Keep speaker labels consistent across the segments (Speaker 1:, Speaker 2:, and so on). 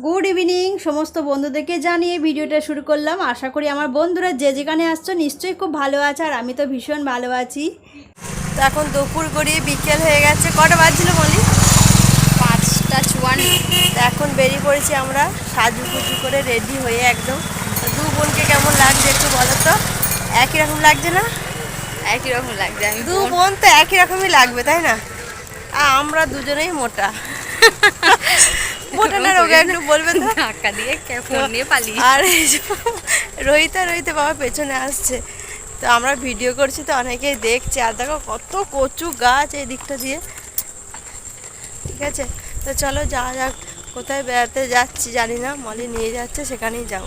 Speaker 1: Good evening সমস্ত বন্ধুদেরকে জানিয়ে ভিডিওটা শুরু করলাম। আশা করি আমার বন্ধুরা যে যেখানে আসছো নিশ্চয়ই খুব ভালো আছে আর আমি তো ভীষণ ভালো আছি। তো এখন দুপুর গড়িয়ে বিকেল হয়ে গেছে। কটা বাজছিল বলি?
Speaker 2: পাঁচটা চুয়ান্ন।
Speaker 1: তো এখন বেরিয়ে পড়েছি আমরা। সাজু সাজুগুজু করে রেডি হয়ে একদম। দু বোনকে কেমন লাগছে একটু বলো তো? একই রকম লাগছে না?
Speaker 2: একই রকম লাগছে আমি
Speaker 1: দু বোন। তো একই রকমই লাগবে তাই না? আমরা দুজনেই মোটা। মোটা না রোগা একটু বলবে
Speaker 2: ধাক্কা দিয়ে ফোন নিয়ে পালিয়ে
Speaker 1: আর এই রোহিতা রোহিতে বাবা পেছনে আসছে। তো আমরা ভিডিও করছি তো অনেকেই দেখছে। আর দেখো কত কচু গাছ এই দিকটা দিয়ে। ঠিক আছে? তো চলো যাওয়া যাক কোথায় বেড়াতে যাচ্ছি জানি না। মলি নিয়ে যাচ্ছে সেখানেই যাব।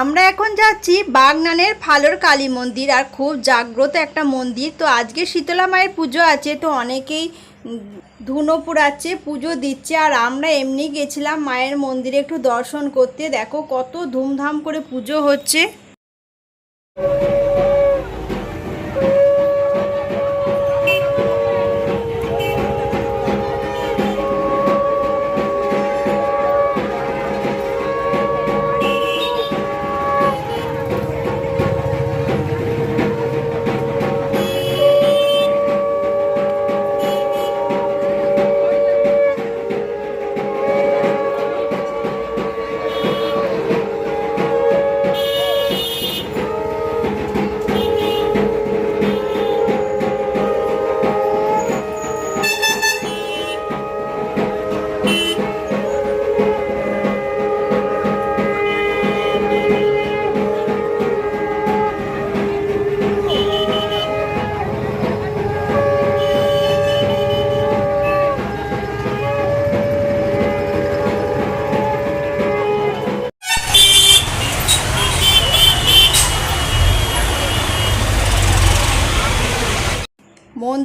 Speaker 1: আমরা এখন যাচ্ছি বাগনানের ফালোর কালী মন্দির। আর খুব জাগ্রত একটা মন্দির। তো আজকে শীতলা মায়ের পুজো আছে তো অনেকেই ধুনো পোড়াচ্ছে পুজো দিচ্ছে, আর আমরা এমনি গেছিলাম মায়ের মন্দিরে একটু দর্শন করতে। দেখো কত ধুমধাম করে পুজো হচ্ছে।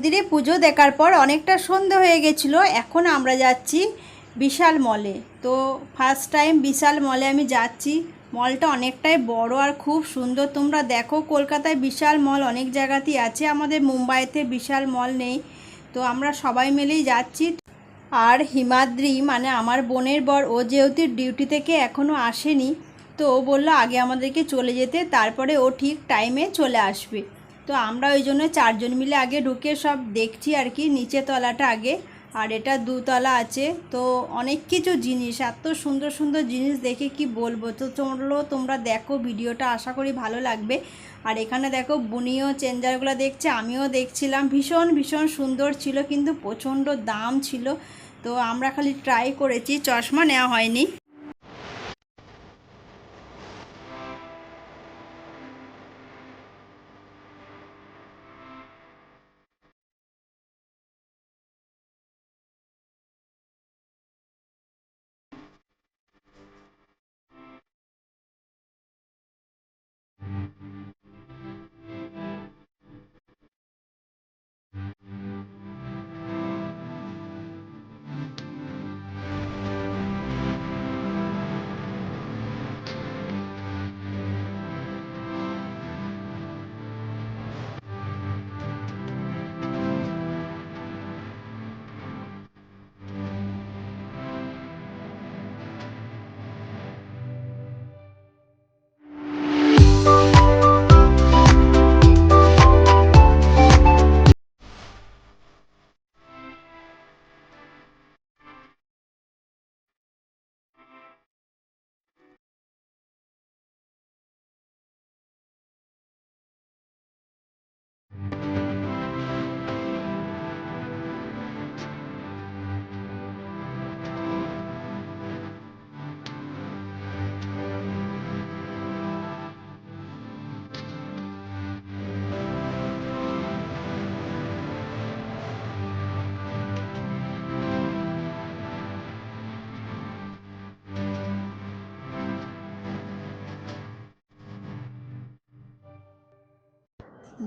Speaker 1: মন্দিরে পুজো দেখার পর অনেকটা সন্ধে হয়ে গেছিল, এখন আমরা যাচ্ছি বিশাল মলে তো ফার্স্ট টাইম বিশাল মলে আমি যাচ্ছি মলটা অনেকটাই বড় আর খুব সুন্দর। তোমরা দেখো কলকাতায় বিশাল মল অনেক জায়গাতেই আছে, আমাদের মুম্বাইতে বিশাল মল নেই। তো আমরা সবাই মিলেই যাচ্ছি। আর হিমাদ্রি মানে আমার বোনের বর, ও যেহেতু ডিউটি থেকে এখনও আসেনি, তো ও বলল আগে আমাদেরকে চলে যেতে, তারপরে ও ঠিক টাইমে চলে আসবে। তো আমরা ওই জন্য চারজন মিলে আগে ঢুকে সব দেখছি আর কি, নিচে তলাটা আগে, আর এটা দুতলা আছে। তো অনেক কিছু জিনিস, এত সুন্দর সুন্দর জিনিস দেখে কি বলব? তো চলো তোমরা দেখো, ভিডিওটা আশা করি ভালো লাগবে। আর এখানে দেখো, বুনিও চেঞ্জারগুলো দেখছে, আমিও দেখছিলাম। ভীষণ ভীষণ সুন্দর ছিল, কিন্তু প্রচণ্ড দাম ছিল। তো আমরা খালি ট্রাই করেছি, চশমা নেওয়া হয়নি।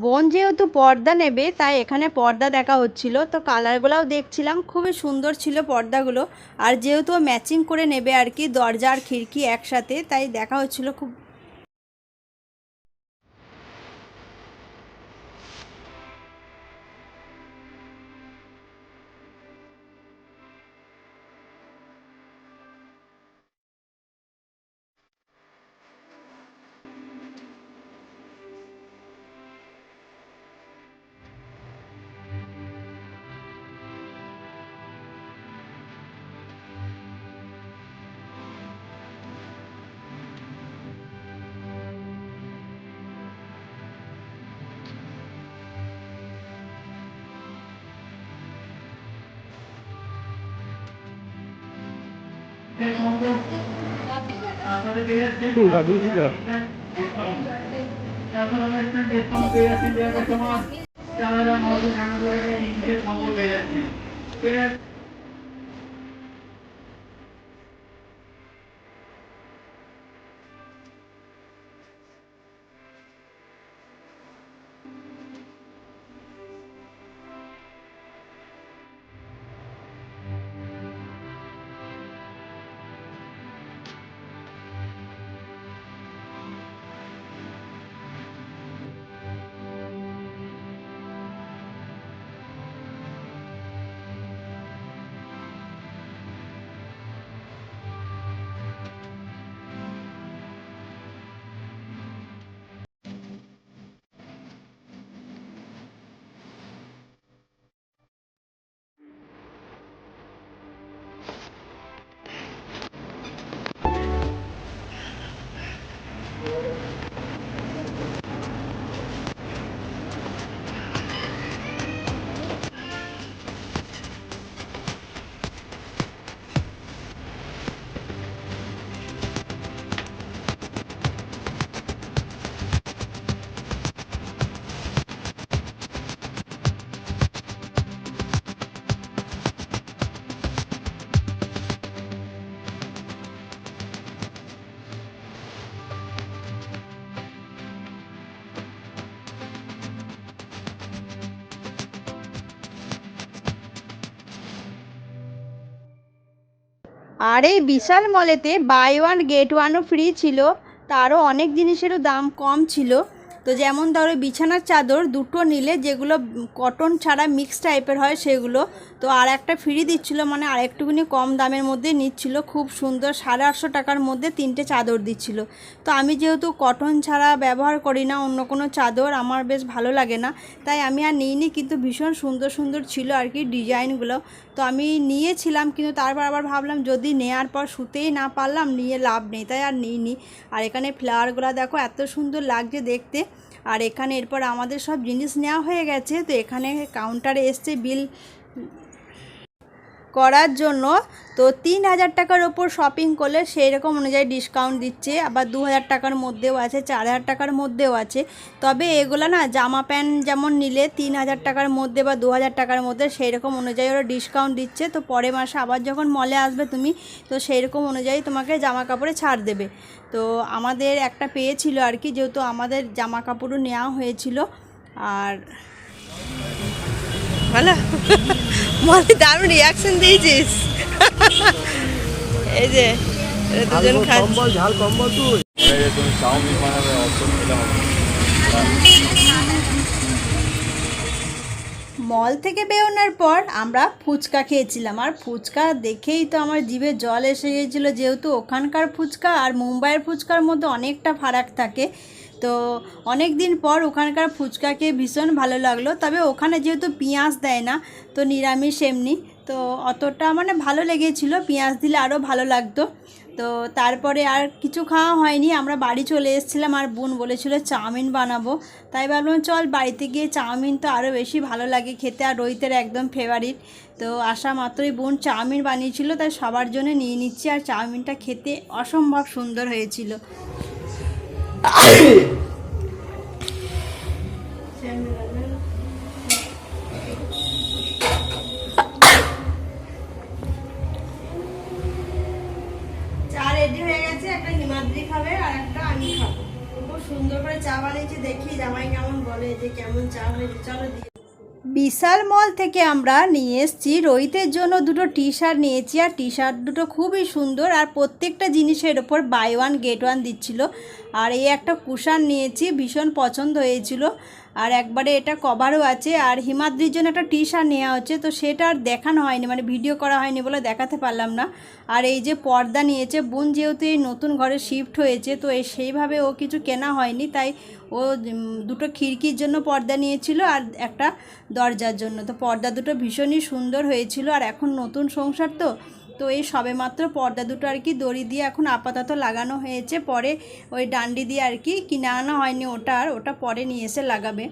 Speaker 1: বোন যেহেতু পর্দা নেবে, তাই এখানে পর্দা দেখা হচ্ছিল। তো কালারগুলোও দেখছিলাম, খুবই সুন্দর ছিল পর্দাগুলো। আর যেহেতু ম্যাচিং করে নেবে আর কি, দরজা আর খিড়কি একসাথে, তাই দেখা হচ্ছিল খুব
Speaker 3: দাদু ছিল
Speaker 1: আর এই বিশাল মলেতে বাই ওয়ান গেট ওয়ানও ফ্রি ছিল, তারও অনেক জিনিসেরও দাম কম ছিল। তো যেমন ধরো বিছানার চাদর দুটো নিলে যেগুলো কটন ছাড়া মিক্স টাইপের হয় সেগুলো, তো আর একটা ফ্রি দিচ্ছিল মানে আর একটুখানি কম দামের মধ্যে নিচ্ছিল, খুব সুন্দর সাড়ে আটশো টাকার মধ্যে তিনটে চাদর দিচ্ছিল। তো আমি যেহেতু কটন ছাড়া ব্যবহার করি না, অন্য কোনো চাদর, আমার বেশ ভালো লাগে না, তাই আমি আর নিইনি, কিন্তু ভীষণ সুন্দর সুন্দর ছিল আর কি ডিজাইনগুলো। তো আমি নিয়েছিলাম, কিন্তু তারপর আবার ভাবলাম যদি নেওয়ার পর শুতেই না পারলাম, নিয়ে লাভ নেই, তাই আর নিইনি। আর এখানে ফ্লাওয়ারগুলো দেখো, এত সুন্দর লাগছে দেখতে। আর এখানে এরপর আমাদের সব জিনিস নেওয়া হয়ে গেছে তো এখানে কাউন্টারে এসছে বিল করার জন্য তো তিন হাজার টাকার ওপর শপিং করলে সেই রকম অনুযায়ী ডিসকাউন্ট দিচ্ছে, আবার দু হাজার টাকার মধ্যেও আছে, চার হাজার টাকার মধ্যেও আছে। তবে এগুলো না, জামা প্যান্ট যেমন নিলে তিন হাজার টাকার মধ্যে বা দু হাজার টাকার মধ্যে সেই রকম অনুযায়ী ওরা ডিসকাউন্ট দিচ্ছে। তো পরের মাসে আবার যখন মলে আসবে তুমি, তো সেই রকম অনুযায়ী তোমাকে জামা কাপড়ে ছাড় দেবে। তো আমাদের একটা পেয়েছিল আর কি, যেহেতু আমাদের জামা কাপড়ও নেওয়া হয়েছিল। আর
Speaker 4: ভালো? মনে দারুণ রিয়াকশন দিয়েছিস। এই যে দুজন
Speaker 3: কম্বল ঝাল কম্বল তুই।
Speaker 5: তুমি চাউমিন বানাবে
Speaker 1: মল থেকে বেরোনোর পর আমরা ফুচকা খেয়েছিলাম। আর ফুচকা দেখেই তো আমার জিভে জল এসে গিয়েছিল যেহেতু ওখানকার ফুচকা আর মুম্বাইয়ের ফুচকার মধ্যে অনেকটা ফারাক থাকে। তো অনেক দিন পর ওখানকার ফুচকা খেয়ে ভীষণ ভালো লাগল। তবে ওখানে যেহেতু পেঁয়াজ দেয় না, তো নিরামিষ এমনি। তো অতটা মানে ভালো লেগেছিল, পেঁয়াজ দিলে আরও ভালো লাগতো। তো তারপরে আর কিছু খাওয়া হয়নি, আমরা বাড়ি চলে এসেছিলাম, আর বোন বলেছিল চাউমিন বানাবো। তাই ভাবলাম চল বাড়িতে গিয়ে চাউমিন তো আরও বেশি ভালো লাগে খেতে, আর রোহিতের একদম ফেভারিট তো আসা মাত্রই বোন চাউমিন বানিয়েছিল, তাই সবার জন্য নিয়ে নিচ্ছি, আর চাউমিনটা খেতে অসম্ভব সুন্দর হয়েছিল। 哎。বিশাল মল থেকে আমরা নিয়ে এসেছি। রোহিতের জন্য দুটো টি শার্ট নিয়েছি আর টি শার্ট দুটো খুবই সুন্দর আর প্রত্যেকটা জিনিসের ওপর বাই ওয়ান গেট ওয়ান দিচ্ছিল। আর এই একটা কুশান নিয়েছি, ভীষণ পছন্দ হয়েছিল। আর একবারে এটা কভারও আছে। আর হিমাদ্রির জন্য একটা টি শার্ট নেওয়া হচ্ছে, তো সেটা আর দেখানো হয়নি মানে ভিডিও করা হয়নি বলে দেখাতে পারলাম না। আর এই যে পর্দা নিয়েছে, বোন যেহেতু এই নতুন ঘরে শিফট হয়েছে, তো সেইভাবে ও কিছু কেনা হয়নি, তাই ও দুটো খিড়কির জন্য পর্দা নিয়েছিল আর একটা দরজার জন্য। তো পর্দা দুটো ভীষণই সুন্দর হয়েছিল, আর এখন নতুন সংসার তো। তো এই সবেমাত্র পর্দা দুটো আর কি দড়ি দিয়ে এখন আপাতত লাগানো হয়েছে। পরে ওই ডান্ডি দিয়ে আর কি কিনে আনা হয়নি ওটা আর, ওটা পরে নিয়ে এসে লাগাবে।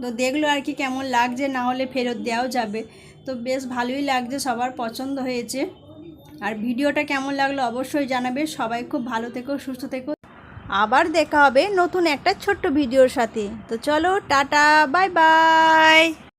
Speaker 1: তো দেখল আর কি কেমন লাগছে, না হলে ফেরত দেওয়াও যাবে। তো বেশ ভালোই লাগছে, সবার পছন্দ হয়েছে। আর ভিডিওটা কেমন লাগল অবশ্যই জানাবে। সবাই খুব ভালো থেকো, সুস্থ থেকো। আবার দেখা হবে নতুন একটা ছোট্ট ভিডিওর সাথে। তো চলো, টাটা, বাই বাই।